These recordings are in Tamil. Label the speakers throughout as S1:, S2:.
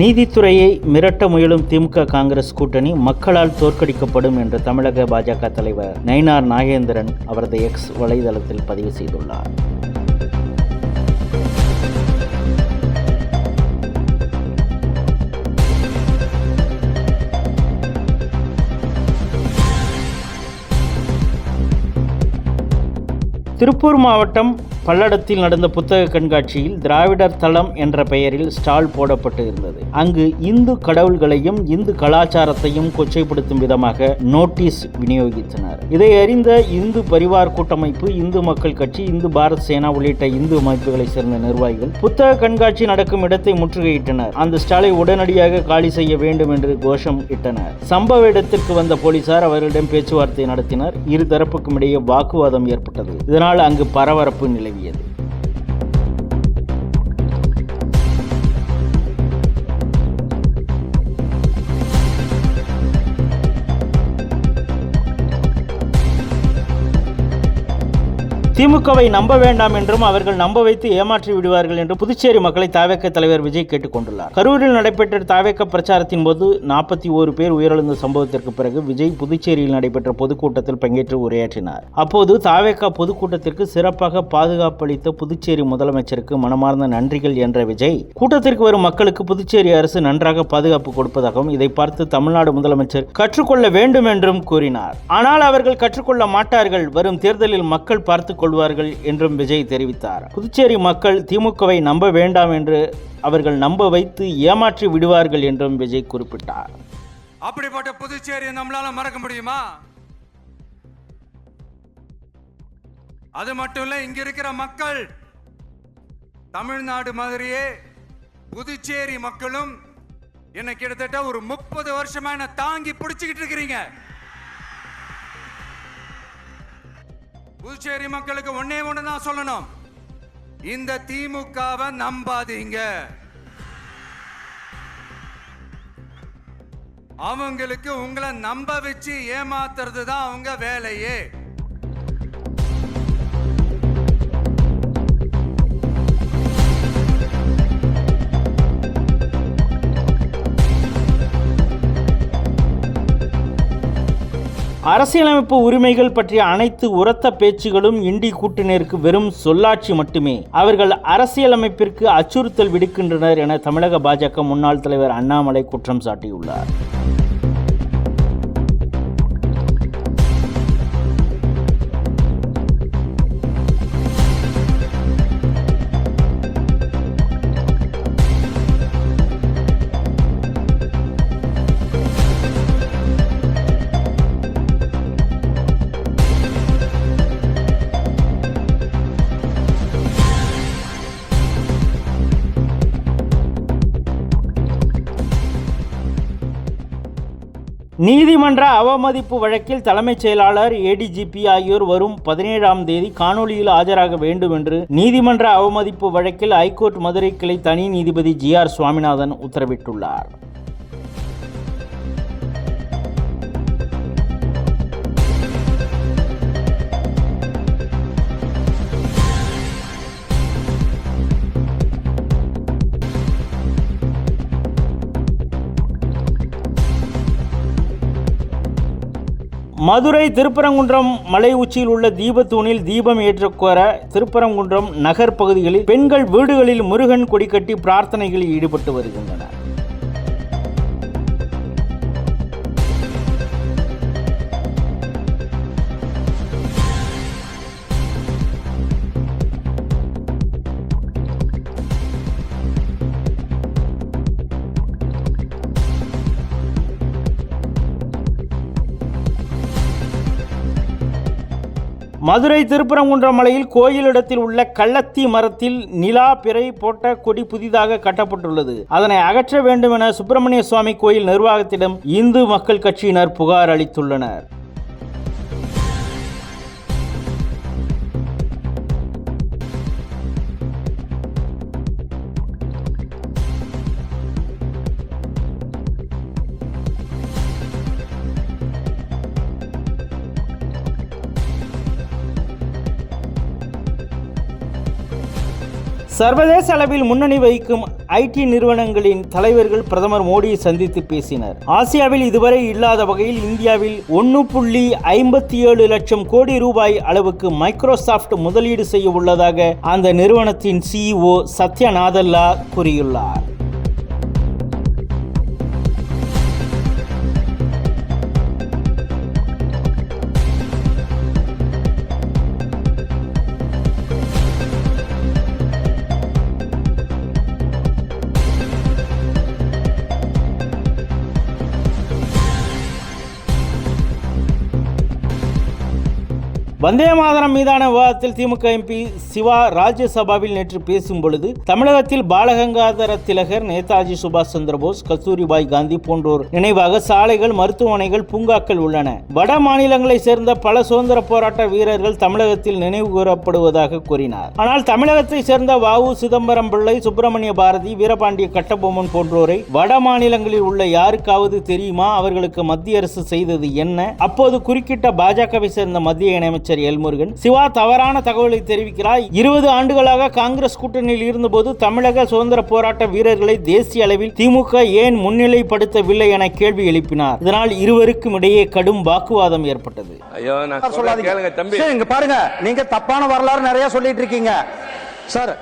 S1: நீதித்துறையை மிரட்ட முயலும் திமுக காங்கிரஸ் கூட்டணி மக்களால் தோற்கடிக்கப்படும் என்று தமிழக பாஜக தலைவர் நயினார் நாகேந்திரன் அவரது எக்ஸ் வலைதளத்தில் பதிவு செய்துள்ளார் திருப்பூர் மாவட்டம் பல்லடத்தில் நடந்த புத்தக கண்காட்சியில் திராவிடர் தளம் என்ற பெயரில் ஸ்டால் போடப்பட்டு இருந்தது அங்கு இந்து கடவுள்களையும் இந்து கலாச்சாரத்தையும் கொச்சைப்படுத்தும் விதமாக நோட்டீஸ் விநியோகித்தனர் இதை அறிந்த இந்து பரிவார் கூட்டமைப்பு இந்து மக்கள் கட்சி இந்து பாரத் சேனா உள்ளிட்ட இந்து அமைப்புகளைச் சேர்ந்த நிர்வாகிகள் புத்தக கண்காட்சி நடக்கும் இடத்தை முற்றுகையிட்டனர் அந்த ஸ்டாலை உடனடியாக காலி செய்ய வேண்டும் என்று கோஷம் இட்டனர் சம்பவ இடத்திற்கு வந்த போலீசார் அவர்களிடம் பேச்சுவார்த்தை நடத்தினர் இரு தரப்புக்கும் இடையே வாக்குவாதம் ஏற்பட்டது இதனால் அங்கு பரபரப்பு நிலை bien. திமுகவை நம்ப வேண்டாம் என்றும் அவர்கள் நம்ப வைத்து ஏமாற்றி விடுவார்கள் என்று புதுச்சேரி மக்களை தாவேக்க தலைவர் விஜய் கேட்டுக்கொண்டுள்ளார் கரூரில் நடைபெற்ற தாவேக்க பிரச்சாரத்தின் போது நாற்பத்தி ஓரு பேர் உயிரிழந்த சம்பவத்திற்கு பிறகு விஜய் புதுச்சேரியில் நடைபெற்ற பொதுக்கூட்டத்தில் பங்கேற்று உரையாற்றினார் அப்போது தாவேக்க பொதுக்கூட்டத்திற்கு சிறப்பாக பாதுகாப்பு அளித்த புதுச்சேரி முதலமைச்சருக்கு மனமார்ந்த நன்றிகள் என்ற விஜய் கூட்டத்திற்கு வரும் மக்களுக்கு புதுச்சேரி அரசு நன்றாக பாதுகாப்பு கொடுப்பதாகவும் இதை பார்த்து தமிழ்நாடு முதலமைச்சர் கற்றுக்கொள்ள வேண்டும் என்றும் கூறினார் ஆனால் அவர்கள் கற்றுக்கொள்ள மாட்டார்கள் வரும் தேர்தலில் மக்கள் பார்த்துக் கொள்வார்கள் என்றும் விஜய் தெரிவித்தார் புதுச்சேரி மக்கள் திமுகவை நம்ப வேண்டாம் என்று அவர்கள் நம்ப வைத்து ஏமாற்றி விடுவார்கள் என்றும் விஜய் குறிப்பிட்டார்
S2: அப்படிப்பட்ட புதுச்சேரி நம்மளால மறக்க முடியுமா அது மட்டும் இல்ல இங்க இருக்கிற மக்கள் தமிழ்நாடு மாதிரியே புதுச்சேரி மக்களும் என்ன கிட்டத்தட்ட ஒரு முப்பது வருஷமா என்ன தாங்கி பிடிச்சுக்கிட்டு இருக்கிறீங்க புதுச்சேரி மக்களுக்கு ஒன்னே ஒன்று தான் சொல்லணும் இந்த திமுகவை நம்பாதீங்க அவங்களுக்கு உங்களை நம்ப வச்சு ஏமாத்துறது தான் அவங்க வேலையே
S1: அரசியலமைப்பு உரிமைகள் பற்றிய அனைத்து உரத்த பேச்சுகளும் இண்டி கூட்டினருக்கு வெறும் சொல்லாட்சி மட்டுமே அவர்கள் அரசியலமைப்பிற்கு அச்சுறுத்தல் விடுக்கின்றனர் என தமிழக பாஜக முன்னாள் தலைவர் அண்ணாமலை குற்றம் சாட்டியுள்ளார் நீதிமன்ற அவமதிப்பு வழக்கில் தலைமைச் செயலாளர் ஏடிஜிபி ஆகியோர் வரும் பதினேழாம் தேதி காணொலியில் ஆஜராக வேண்டும் என்று நீதிமன்ற அவமதிப்பு வழக்கில் ஐகோர்ட் மதுரை கிளை தனி நீதிபதி ஜி ஆர் சுவாமிநாதன் உத்தரவிட்டுள்ளார் மதுரை திருப்பரங்குன்றம் மலை உச்சியில் உள்ள தீபத்தூணில் தீபம் ஏற்றுக்கோர திருப்பரங்குன்றம் நகர் பகுதிகளில் பெண்கள் வீடுகளில் முருகன் கொடி கட்டி பிரார்த்தனைகளில் ஈடுபட்டு வருகின்றனர் மதுரை திருப்பரங்குன்ற மலையில் கோயிலிடத்தில் உள்ள கள்ளத்தி மரத்தில் நிலா பிறை போட்ட கொடி புதிதாக கட்டப்பட்டுள்ளது அதனை அகற்ற வேண்டும் என சுப்பிரமணிய சுவாமி கோயில் நிர்வாகத்திடம் இந்து மக்கள் கட்சியினர் புகார் அளித்துள்ளனர் சர்வதேச அளவில் முன்னணி வகிக்கும் ஐடி நிறுவனங்களின் தலைவர்கள் பிரதமர் மோடியை சந்தித்து பேசினர் ஆசியாவில் இதுவரை இல்லாத வகையில் இந்தியாவில் ஒன்று புள்ளி ஐம்பத்தி ஏழு லட்சம் கோடி ரூபாய் அளவுக்கு மைக்ரோசாஃப்ட் முதலீடு செய்ய உள்ளதாக அந்த நிறுவனத்தின் சிஇஓ சத்யநாதல்லா கூறியுள்ளார் வந்தே மாதரம் மீதான விவாதத்தில் திமுக எம்பி சிவா ராஜ்யசபாவில் நேற்று பேசும் பொழுது தமிழகத்தில் பாலகங்காதர திலகர் நேதாஜி சுபாஷ் சந்திரபோஸ் கஸ்தூரிபாய் காந்தி போன்றோர் நினைவாக சாலைகள் மருத்துவமனைகள் பூங்காக்கள் உள்ளன வட மாநிலங்களைச் சேர்ந்த பல சுதந்திர போராட்ட வீரர்கள் தமிழகத்தில் நினைவு கூறப்படுவதாக கூறினார் ஆனால் தமிழகத்தைச் சேர்ந்த வாவு சிதம்பரம் பிள்ளை சுப்பிரமணிய பாரதி வீரபாண்டிய கட்டபொம்மன் போன்றோரை வட மாநிலங்களில் உள்ள யாருக்காவது தெரியுமா அவர்களுக்கு மத்திய அரசு செய்தது என்ன அப்போது குறுக்கிட்ட பாஜகவை சேர்ந்த மத்திய இணையமைச்சர் அமைச்சர் எல்முருகன் சிவா தவறான தகவலை தெரிவிக்கிறார் இருபது ஆண்டுகளாக காங்கிரஸ் கூட்டணியில் இருந்தபோது தமிழக சுதந்திர போராட்ட வீரர்களை தேசிய அளவில் திமுக ஏன் முன்னிலைப்படுத்தவில்லை என கேள்வி எழுப்பினார் இதனால் இருவருக்கும் இடையே கடும் வாக்குவாதம் ஏற்பட்டது
S3: பாருங்க நீங்க தப்பான வரலாறு நிறைய சொல்லிட்டு இருக்கீங்க சார்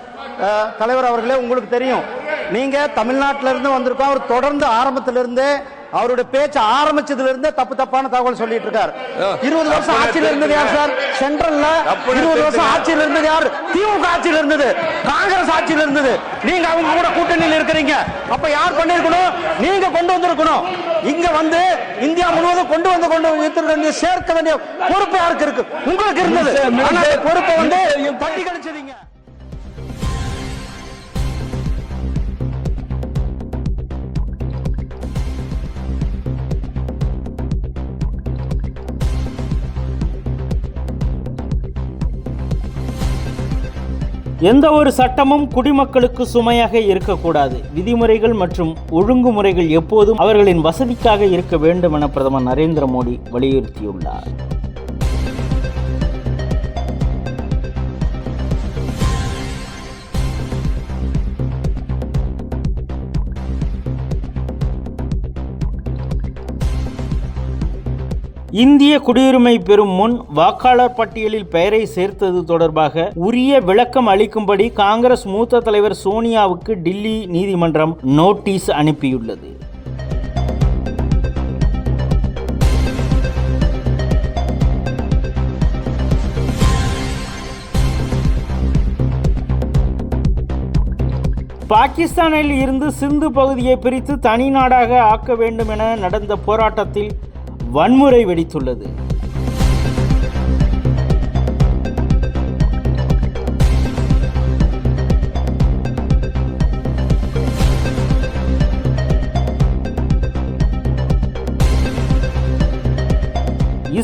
S3: தலைவர் அவர்களே உங்களுக்கு தெரியும் நீங்க தமிழ்நாட்டில இருந்து வந்திருக்கோம் அவர் தொடர்ந்து ஆரம்பத்திலிருந்தே அவருடைய பேச்சு ஆரம்பிச்சதுல இருந்தே தப்பு தப்பான தகவல் சொல்லிட்டு இருக்காரு இருபது வருஷம் ஆட்சியில் இருந்தது யார் சார் சென்ட்ரல்ல இருபது வருஷம் ஆட்சியில் இருந்தது யார் திமுக ஆட்சியில் இருந்தது காங்கிரஸ் ஆட்சியில் இருந்தது நீங்க அவங்க கூட கூட்டணியில் இருக்கிறீங்க அப்ப யார் பண்ணிருக்கணும் நீங்க கொண்டு வந்திருக்கணும் இங்க வந்து இந்தியா முழுவதும் கொண்டு வந்து கொண்டு வந்து சேர்க்க வேண்டிய பொறுப்பு யாருக்கு இருக்கு உங்களுக்கு இருந்தது பொறுப்பை வந்து தட்டி கழிச்சதீங்க
S1: எந்த ஒரு சட்டமும் குடிமக்களுக்கு சுமையாக இருக்கக்கூடாது விதிமுறைகள் மற்றும் ஒழுங்குமுறைகள் எப்போதும் அவர்களின் வசதிக்காக இருக்க வேண்டும் என பிரதமர் நரேந்திர மோடி வலியுறுத்தியுள்ளார் இந்திய குடியுரிமை பெறும் முன் வாக்காளர் பட்டியலில் பெயரை சேர்த்தது தொடர்பாக உரிய விளக்கம் அளிக்கும்படி காங்கிரஸ் மூத்த தலைவர் சோனியாவுக்கு டில்லி நீதிமன்றம் நோட்டீஸ் அனுப்பியுள்ளது பாகிஸ்தானில் இருந்து சிந்து பகுதியை பிரித்து தனி நாடாக ஆக்க வேண்டும் என நடந்த போராட்டத்தில் வன்முறை வெடித்துள்ளது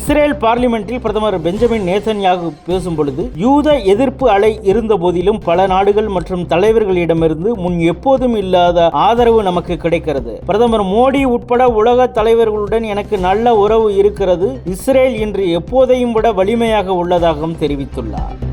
S1: இஸ்ரேல் பார்லிமெண்டில் பிரதமர் பெஞ்சமின் நேசன்யாக பேசும் பொழுது யூத எதிர்ப்பு அலை இருந்த போதிலும் பல நாடுகள் மற்றும் தலைவர்களிடமிருந்து முன் எப்போதும் இல்லாத ஆதரவு நமக்கு கிடைக்கிறது பிரதமர் மோடி உட்பட உலக தலைவர்களுடன் எனக்கு நல்ல உறவு இருக்கிறது இஸ்ரேல் இன்று எப்போதையும் விட வலிமையாக உள்ளதாகவும் தெரிவித்துள்ளார்